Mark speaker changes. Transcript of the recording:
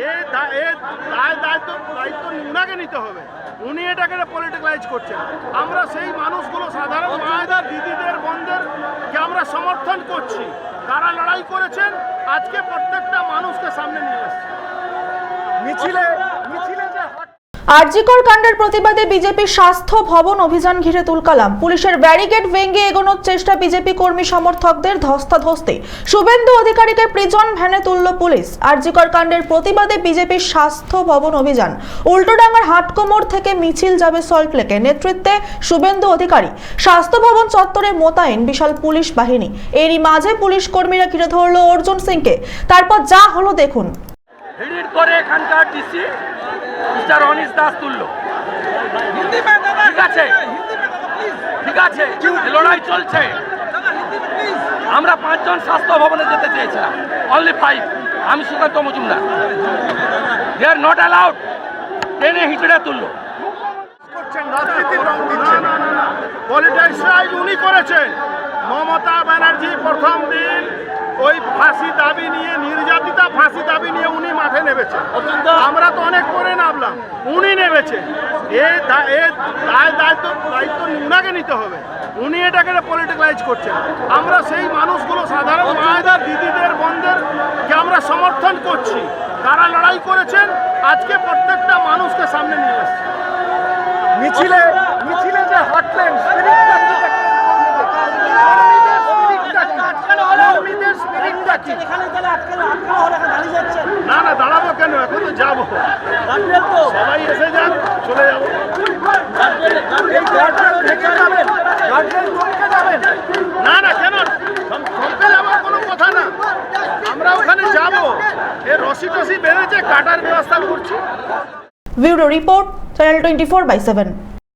Speaker 1: এ দা- এ দায় দায়িত্ব দায়িত্ব উনাকে নিতে হবে। উনি এটাকে পলিটিক্যালাইজ করছেন। আমরা সেই মানুষগুলো, সাধারণ মায়েদের, দিদিদের বন্ধেরকে আমরা সমর্থন করছি। তারা লড়াই করেছেন, আজকে প্রত্যেকটা মানুষকে সামনে নিয়ে আসছে। মিছিলে
Speaker 2: আরজিকর কাণ্ডের প্রতিবাদে বিজেপি স্বাস্থ্য ভবন অভিযান ঘিরে তুলকালাম। পুলিশের ব্যারিকেড ভেঙে এগোনোর চেষ্টা বিজেপি কর্মী সমর্থকদের ধস্তাধস্তি। শুভেন্দু অধিকারীকে প্রিজন ভ্যানে তুলল পুলিশ। আরজিকর কাণ্ডের প্রতিবাদে বিজেপির স্বাস্থ্য ভবন অভিযান। উল্টোডাঙ্গার হাটকোমর থেকে মিছিল যাবে সল্টলেকে নেতৃত্বে শুভেন্দু অধিকারী। স্বাস্থ্য ভবন চত্বরে মোতায়েন বিশাল পুলিশ বাহিনী। এরই মাঝে পুলিশ কর্মীরা ঘিরে ধরল অর্জুন সিংকে। তারপর যা হলো দেখুন।
Speaker 3: করে এখানকার ডিসি মিস্টার অনিশ দাস তুললো। ঠিক আছে? ঠিক আছে? লড়াই চলছে। আমরা পাঁচজন স্বাস্থ্য ভবনে যেতে চেয়েছিলাম। অনলি ফাইভ আমি Sukanta Majumdar. They are not allowed টেনে হিচড়ে তুললো।
Speaker 1: উনি করেছেন। মমতা ব্যানার্জি প্রথম দিন ওই ফাঁসি দাবি নিয়ে, নির্যাতিতা ফাঁসি দাবি নিয়ে উনি নেমেছেন আমরা তো অনেক পরে নামলাম উনি নেমেছেন এ দায় দায়িত্ব দায়িত্ব উনাকে নিতে হবে। উনি এটাকে পলিটিক্যালাইজ করছেন। আমরা সেই মানুষগুলো সাধারণ মায়েদের দিদিদের বোনদেরকে আমরা সমর্থন করছি। তারা লড়াই করেছেন আজকে প্রত্যেকটা মানুষকে সামনে নিয়ে আসছে। মিছিলে মিছিলে যে হাঁটলেন
Speaker 4: এখানে তাহলে আটকানো আটকানো হলে এখন দাঁড়িয়ে যাচ্ছেন।
Speaker 1: না না দাঁড়াবো কেন? এখন তো যাব।
Speaker 4: তো।
Speaker 1: সবাই এসে যান চলে যাব। না না কেন? যাওয়ার কোনো কথা না। আমরা ওখানে যাব। এ রসি টসি বেঁধেছে কাটার ব্যবস্থা করছি।
Speaker 2: Bureau report channel twenty four by seven